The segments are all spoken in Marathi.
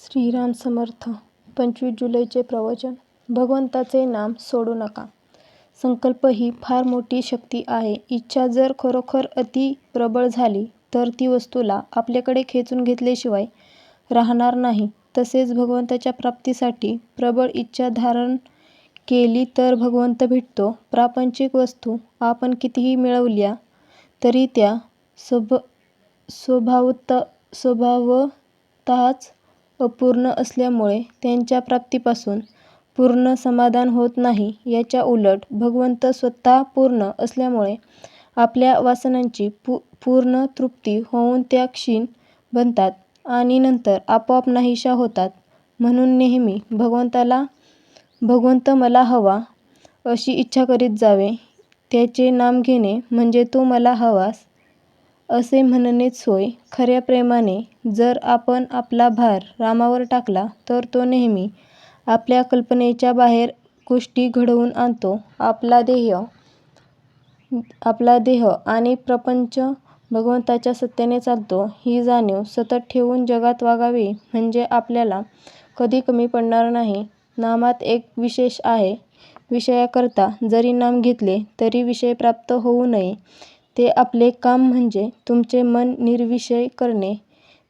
श्रीराम समर्थ पंचवीस जुलैचे प्रवचन. भगवंताचे नाम सोडू नका. संकल्प ही फार मोठी शक्ती आहे. इच्छा जर खरोखर अति प्रबळ झाली तर ती वस्तूला आपल्याकडे खेचून घेतल्याशिवाय राहणार नाही. तसेच भगवंताच्या प्राप्तीसाठी प्रबळ इच्छा धारण केली तर भगवंत भेटतो. प्रापंचिक वस्तू आपण कितीही मिळवल्या तरी त्या स्वभ स्वभावत स्वभावतःच अपूर्ण असल्यामुळे त्यांच्या प्राप्तीपासून पूर्ण समाधान होत नाही. याच्या उलट भगवंत स्वतः पूर्ण असल्यामुळे आपल्या वासनांची पू पूर्ण तृप्ती होऊन त्या क्षीण बनतात आणि नंतर आपोआप नाहीशा होतात. म्हणून नेहमी भगवंताला भगवंत मला हवा अशी इच्छा करीत जावे. त्याचे नाम घेणे म्हणजे तू मला हवास असे म्हणणेच होय. खऱ्या प्रेमाने जर आपण आपला भार रामावर टाकला तर तो नेहमी आपल्या कल्पनेच्या बाहेर गोष्टी घडवून आणतो. आपला देह आपला देह आणि प्रपंच भगवंताच्या सत्तेने चालतो. ही जाणीव सतत ठेवून जगात वागावे म्हणजे आपल्याला कधी कमी पडणार नाही. नामात एक विशेष आहे. विषयाकरता जरी नाम घेतले तरी विषय प्राप्त होऊ नये. ते आपले काम म्हणजे तुमचे मन निर्विषय करणे.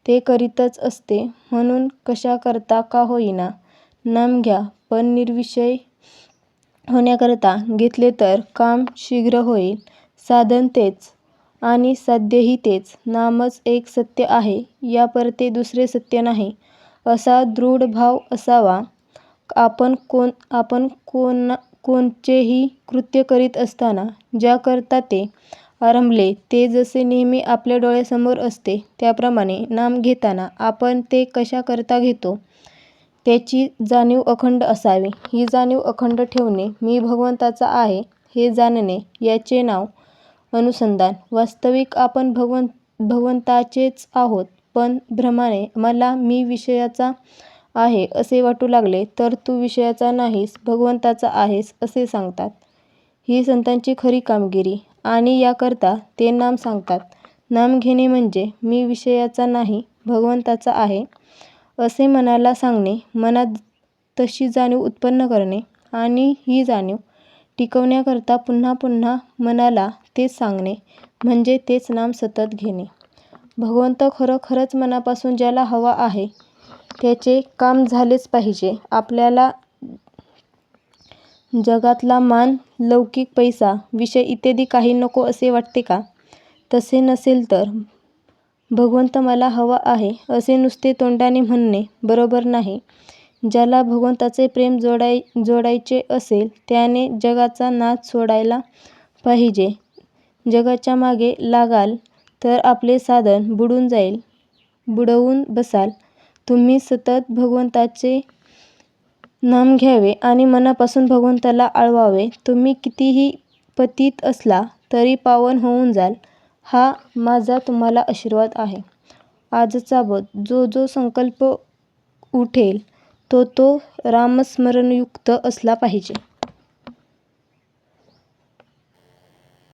ते करीतच असते. म्हणून कशाकरता का होईना. नाम घ्या. पण निर्विषय होण्याकरता घेतले तर काम शीघ्र होईल. साधन तेच. आणि साध्यही तेच. नामच एक सत्य आहे. यापरते दुसरे सत्य नाही. असा दृढ भाव असावा. आपण कोण आपण कोण कोणचेही कृत्य करीत असताना ज्याकरता ते आरंभले. ते जसे नेहमी आपल्या डोळ्यासमोर असते त्याप्रमाणे नाम घेताना आपण ते कशाकरता घेतो? त्याची जाणीव अखंड असावी. ही जाणीव अखंड ठेवणे मी भगवंताचा आहे हे जाणणे याचे नाव अनुसंधान. वास्तविक आपण भगवं भगवंताचेच आहोत पण भ्रमाने मला मी विषयाचा आहे असे वाटू लागले तर तू विषयाचा नाहीस भगवंताचा आहेस असे सांगतात. ही संतांची खरी कामगिरी. आणि याकरता ते नाम सांगतात. नाम घेणे म्हणजे मी विषयाचा नाही भगवंताचा आहे असे मनाला सांगणे मनात तशी जाणीव उत्पन्न करणे आणि ही जाणीव टिकवण्याकरता पुन्हा पुन्हा मनाला तेच सांगणे म्हणजे तेच नाम सतत घेणे. भगवंत खरोखरच मनापासून ज्याला हवा आहे त्याचे काम झालेच पाहिजे. आपल्याला जगातला मान लौकिक पैसा विषय इत्यादी काही नको असे वाटते का? तसे नसेल तर. भगवंत मला हवा आहे असे नुसते तोंडाने म्हणणे बरोबर नाही. ज्याला भगवंताचे प्रेम जोडाय जोडायचे असेल त्याने जगाचा नाद सोडायला पाहिजे. जगाच्या मागे लागाल तर आपले साधन बुडून जाईल बुडवून बसाल. तुम्ही सतत भगवंताचे नाम घ्यावे आणि मनापासून भगवंताला आळवावे. तुम्ही कितीही पतित असला तरी पावन होऊन जाल. हा माझा तुम्हाला आशीर्वाद आहे. आजचा बोध. जो जो संकल्प उठेल तो तो रामस्मरणयुक्त असला पाहिजे.